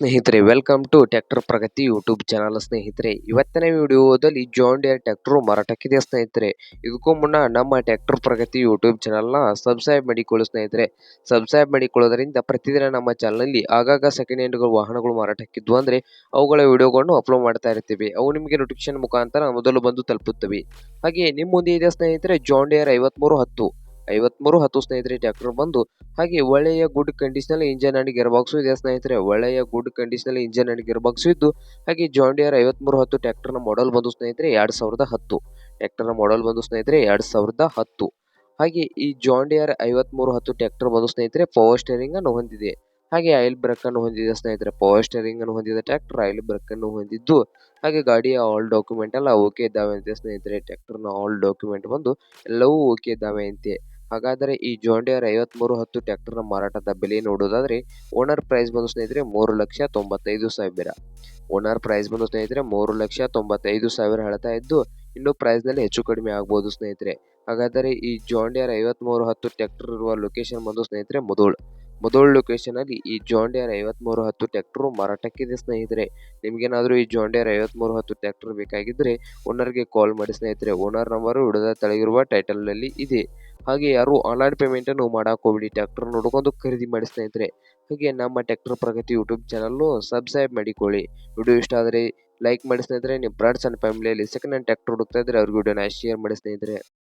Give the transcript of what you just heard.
ಸ್ನೇಹಿತರೆ welcome to tractor Pragati YouTube channel ಸ್ನೇಹಿತರೆ. ಇವತ್ತಿನ ವಿಡಿಯೋದಲ್ಲಿ ಜಾನ್ ಡಿಯರ್ ಟ್ರ್ಯಾಕ್ಟರ್ ಮಾರಾಟಕ್ಕಿದೆ ಸ್ನೇಹಿತರೆ. ಇದಕ್ಕೂ ಮುನ್ನ ನಮ್ಮ ಟ್ರ್ಯಾಕ್ಟರ್ ಪ್ರಗತಿ ಯೂಟ್ಯೂಬ್ ಚಾನಲ್ನ ಸಬ್ಸ್ಕ್ರೈಬ್ ಮಾಡಿಕೊಳ್ಳಿ ಸ್ನೇಹಿತರೆ. ಸಬ್ಸ್ಕ್ರೈಬ್ ಮಾಡಿಕೊಳ್ಳೋದ್ರಿಂದ ಪ್ರತಿದಿನ ನಮ್ಮ ಚಾನಲ್ನಲ್ಲಿ ಆಗಾಗ ಸೆಕೆಂಡ್ ಹ್ಯಾಂಡ್ಗಳು ವಾಹನಗಳು ಮಾರಾಟಕ್ಕಿದ್ವು ಅಂದರೆ ಅವುಗಳ ವಿಡಿಯೋಗಳನ್ನು ಅಪ್ಲೋಡ್ ಮಾಡ್ತಾ ಇರ್ತೀವಿ. ಅವು ನಿಮಗೆ ನೋಟಿಫಿಕೇಶನ್ ಮುಖಾಂತರ ಮೊದಲು ಬಂದು ತಲುಪುತ್ತವೆ. ಹಾಗೆಯೇ ನಿಮ್ಮ ಮುಂದೆ ಇದೆ ಸ್ನೇಹಿತರೆ ಜಾನ್ ಡಿಯರ್ ಐವತ್ತ್ಮೂರು ಹತ್ತು. ಐವತ್ಮೂರು, ಹತ್ತು ಸ್ನೇಹಿತರೆ, ಟ್ರ್ಯಾಕ್ಟರ್ ಬಂದು ಹಾಗೆ ಒಳ್ಳೆಯ good conditional engine and gear box ಇದೆ ಸ್ನೇಹಿತರೆ. ಒಳ್ಳೆಯ good conditional engine and gear box ಇದ್ದು ಹಾಗೆ ಜಾಂಡಿಯರ್ ಐವತ್ಮೂರು, ಹತ್ತು ಟ್ರ್ಯಾಕ್ಟರ್ನ ಮಾಡೆಲ್ ಬಂದು ಸ್ನೇಹಿತರೆ, ಎರಡು ಸಾವಿರದ ಹತ್ತು. ಟ್ರ್ಯಾಕ್ಟರ್ನ ಮಾಡೆಲ್ ಬಂದು ಸ್ನೇಹಿತರೆ, ಎರಡು ಸಾವಿರದ ಹತ್ತು. ಹಾಗೆ ಈ ಜಾಂಡಿಯರ್ ಐವತ್ಮೂರು, ಹತ್ತು ಟ್ಯಾಕ್ಟರ್ ಬಂದು ಸ್ನೇಹಿತರೆ ಪವರ್ ಸ್ಟೇರಿಂಗ್ ಅನ್ನು ಹೊಂದಿದೆ. ಹಾಗೆ ಆಯಿಲ್ ಬ್ರೇಕ್ ಅನ್ನು ಹೊಂದಿದೆ ಸ್ನೇಹಿತರೆ. ಪವರ್ ಸ್ಟೇರಿಂಗ್ ಅನ್ನು ಹೊಂದಿದ ಟ್ರ್ಯಾಕ್ಟರ್ ಆಯಿಲ್ ಬ್ರೇಕ್ ಅನ್ನು ಹೊಂದಿದ್ದು ಹಾಗೆ ಗಾಡಿಯ ಆಲ್ ಡಾಕ್ಯುಮೆಂಟ್ ಎಲ್ಲ ಓಕೆ ಇದ್ದಾವೆ ಅಂತೆ ಸ್ನೇಹಿತರೆ. ಟ್ರ್ಯಾಕ್ಟರ್ನ ಆಲ್ ಡಾಕ್ಯುಮೆಂಟ್ ಬಂದು ಎಲ್ಲವೂ ಓಕೆ ಇದ್ದಾವೆ ಅಂತೆ. ಹಾಗಾದರೆ ಈ ಜಾಂಡಿಯರ್ ಐವತ್ಮೂರು ಹತ್ತು ಟ್ರ್ಯಾಕ್ಟರ್ನ ಮಾರಾಟದ ಬೆಲೆ ನೋಡೋದಾದರೆ ಓನರ್ ಪ್ರೈಸ್ ಬಂದು ಸ್ನೇಹಿತರೆ ಮೂರು ಲಕ್ಷ ತೊಂಬತ್ತೈದು ಸಾವಿರ. ಓನರ್ ಪ್ರೈಸ್ ಬಂದು ಸ್ನೇಹಿತರೆ ಮೂರು ಲಕ್ಷ ತೊಂಬತ್ತೈದು ಸಾವಿರ ಹೇಳ್ತಾ ಇದ್ದು, ಇನ್ನು ಪ್ರೈಸ್ನಲ್ಲಿ ಹೆಚ್ಚು ಕಡಿಮೆ ಆಗ್ಬೋದು ಸ್ನೇಹಿತರೆ. ಹಾಗಾದರೆ ಈ ಜಾಂಡಿಯರ್ ಐವತ್ಮೂರು ಹತ್ತು ಟ್ರ್ಯಾಕ್ಟರ್ ಇರುವ ಲೊಕೇಶನ್ ಬಂದು ಸ್ನೇಹಿತರೆ ಮುದೋಳ್ ಮೊದಲು ಲೊಕೇಶನಲ್ಲಿ ಈ ಜಾಂಡಿಯರ್ ಐವತ್ಮೂರು ಹತ್ತು ಟ್ಯಾಕ್ಟ್ರು ಮಾರಾಟಕ್ಕಿದೆ ಸ್ನೇಹಿತರೆ. ನಿಮಗೇನಾದರೂ ಈ ಜಾಂಡಿಯರ್ ಐವತ್ಮೂರು ಹತ್ತು ಟ್ಯಾಕ್ಟರ್ ಬೇಕಾಗಿದ್ದರೆ ಓನರ್ಗೆ ಕಾಲ್ ಮಾಡಿ ಸ್ನೇಹಿತರೆ. ಓನರ್ ನಂಬರು ಹಿಡಿದ ತಳಗಿರುವ ಟೈಟಲ್ನಲ್ಲಿ ಇದೆ. ಹಾಗೆ ಯಾರು ಆನ್ಲೈನ್ ಪೇಮೆಂಟನ್ನು ಮಾಡಕ್ಕೆ ಹೋಗ್ಬಿಡಿ. ಟ್ರ್ಯಾಕ್ಟರ್ ನೋಡ್ಕೊಂಡು ಖರೀದಿ ಮಾಡಿ ಸ್ನೇಹಿತರೆ. ಹಾಗೆ ನಮ್ಮ ಟ್ರ್ಯಾಕ್ಟರ್ ಪ್ರಗತಿ ಯೂಟ್ಯೂಬ್ ಚಾನಲ್ನು ಸಬ್ಸ್ಕ್ರೈಬ್ ಮಾಡಿಕೊಳ್ಳಿ. ವಿಡಿಯೋ ಇಷ್ಟ ಆದರೆ ಲೈಕ್ ಮಾಡಿ ಸ್ನೇಹಿತರೆ. ನಿಮ್ಮ ಫ್ರೆಂಡ್ಸ್ ಆ್ಯಂಡ್ ಫ್ಯಾಮಿಲಿಯಲ್ಲಿ ಸೆಕೆಂಡ್ ಹ್ಯಾಂಡ್ ಟ್ರ್ಯಾಕ್ಟರ್ ಹುಡುಕ್ತಾ ಇದ್ದರೆ ಅವ್ರಿಗೆ ವಿಡಿಯೋನ ಶೇರ್ ಮಾಡಿ ಸ್ನೇಹಿತರೆ.